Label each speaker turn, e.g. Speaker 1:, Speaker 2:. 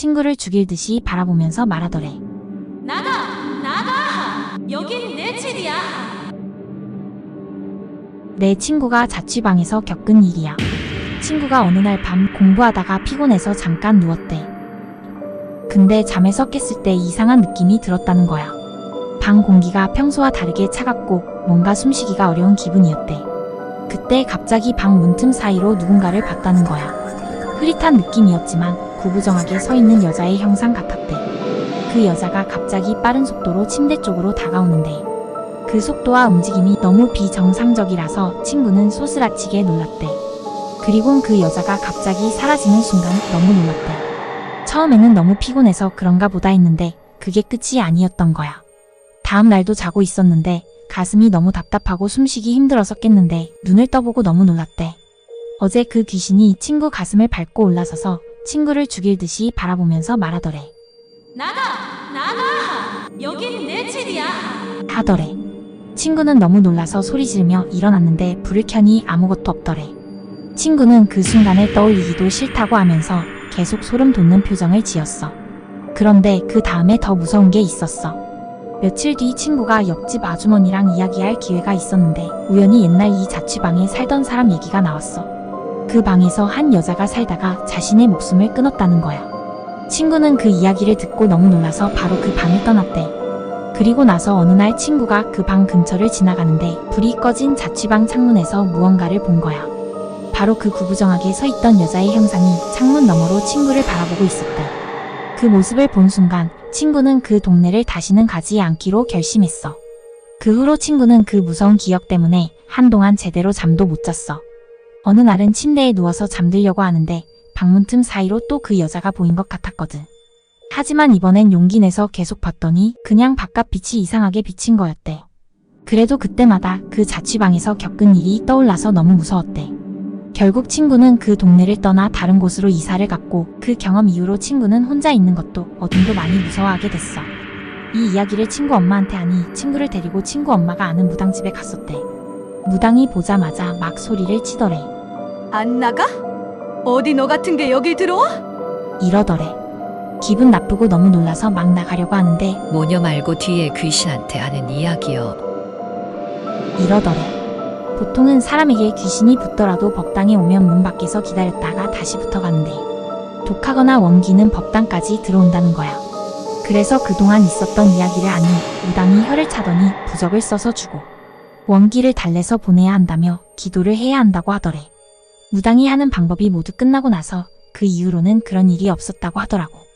Speaker 1: 친구를 죽일 듯이 바라보면서 말하더래.
Speaker 2: 나가! 나가! 여긴 내 집이야!
Speaker 1: 내 친구가 자취방에서 겪은 일이야. 친구가 어느 날 밤 공부하다가 피곤해서 잠깐 누웠대. 근데 잠에서 깼을 때 이상한 느낌이 들었다는 거야. 방 공기가 평소와 다르게 차갑고 뭔가 숨쉬기가 어려운 기분이었대. 그때 갑자기 방 문틈 사이로 누군가를 봤다는 거야. 흐릿한 느낌이었지만 구부정하게 서 있는 여자의 형상 같았대. 그 여자가 갑자기 빠른 속도로 침대 쪽으로 다가오는데 그 속도와 움직임이 너무 비정상적이라서 친구는 소스라치게 놀랐대. 그리곤 그 여자가 갑자기 사라지는 순간 너무 놀랐대. 처음에는 너무 피곤해서 그런가 보다 했는데 그게 끝이 아니었던 거야. 다음 날도 자고 있었는데 가슴이 너무 답답하고 숨쉬기 힘들어서 깼는데 눈을 떠보고 너무 놀랐대. 어제 그 귀신이 친구 가슴을 밟고 올라서서 친구를 죽일 듯이 바라보면서 말하더래.
Speaker 2: 나가! 나가! 여긴 내 집이야!
Speaker 1: 하더래. 친구는 너무 놀라서 소리 지르며 일어났는데 불을 켜니 아무것도 없더래. 친구는 그 순간을 떠올리기도 싫다고 하면서 계속 소름 돋는 표정을 지었어. 그런데 그 다음에 더 무서운 게 있었어. 며칠 뒤 친구가 옆집 아주머니랑 이야기할 기회가 있었는데 우연히 옛날 이 자취방에 살던 사람 얘기가 나왔어. 그 방에서 한 여자가 살다가 자신의 목숨을 끊었다는 거야. 친구는 그 이야기를 듣고 너무 놀라서 바로 그 방을 떠났대. 그리고 나서 어느 날 친구가 그 방 근처를 지나가는데 불이 꺼진 자취방 창문에서 무언가를 본 거야. 바로 그 구부정하게 서 있던 여자의 형상이 창문 너머로 친구를 바라보고 있었다. 그 모습을 본 순간 친구는 그 동네를 다시는 가지 않기로 결심했어. 그 후로 친구는 그 무서운 기억 때문에 한동안 제대로 잠도 못 잤어. 어느 날은 침대에 누워서 잠들려고 하는데 방문 틈 사이로 또 그 여자가 보인 것 같았거든. 하지만 이번엔 용기 내서 계속 봤더니 그냥 바깥 빛이 이상하게 비친 거였대. 그래도 그때마다 그 자취방에서 겪은 일이 떠올라서 너무 무서웠대. 결국 친구는 그 동네를 떠나 다른 곳으로 이사를 갔고 그 경험 이후로 친구는 혼자 있는 것도 어둠도 많이 무서워하게 됐어. 이 이야기를 친구 엄마한테 하니 친구를 데리고 친구 엄마가 아는 무당집에 갔었대. 무당이 보자마자 막 소리를 치더래.
Speaker 2: 안 나가? 어디 너 같은 게 여기 들어와?
Speaker 1: 이러더래. 기분 나쁘고 너무 놀라서 막 나가려고 하는데
Speaker 3: 모녀 말고 뒤에 귀신한테 하는 이야기요.
Speaker 1: 이러더래. 보통은 사람에게 귀신이 붙더라도 법당에 오면 문 밖에서 기다렸다가 다시 붙어가는데 독하거나 원기는 법당까지 들어온다는 거야. 그래서 그동안 있었던 이야기를 아니 무당이 혀를 차더니 부적을 써서 주고 원기를 달래서 보내야 한다며 기도를 해야 한다고 하더래. 무당이 하는 방법이 모두 끝나고 나서 그 이후로는 그런 일이 없었다고 하더라고.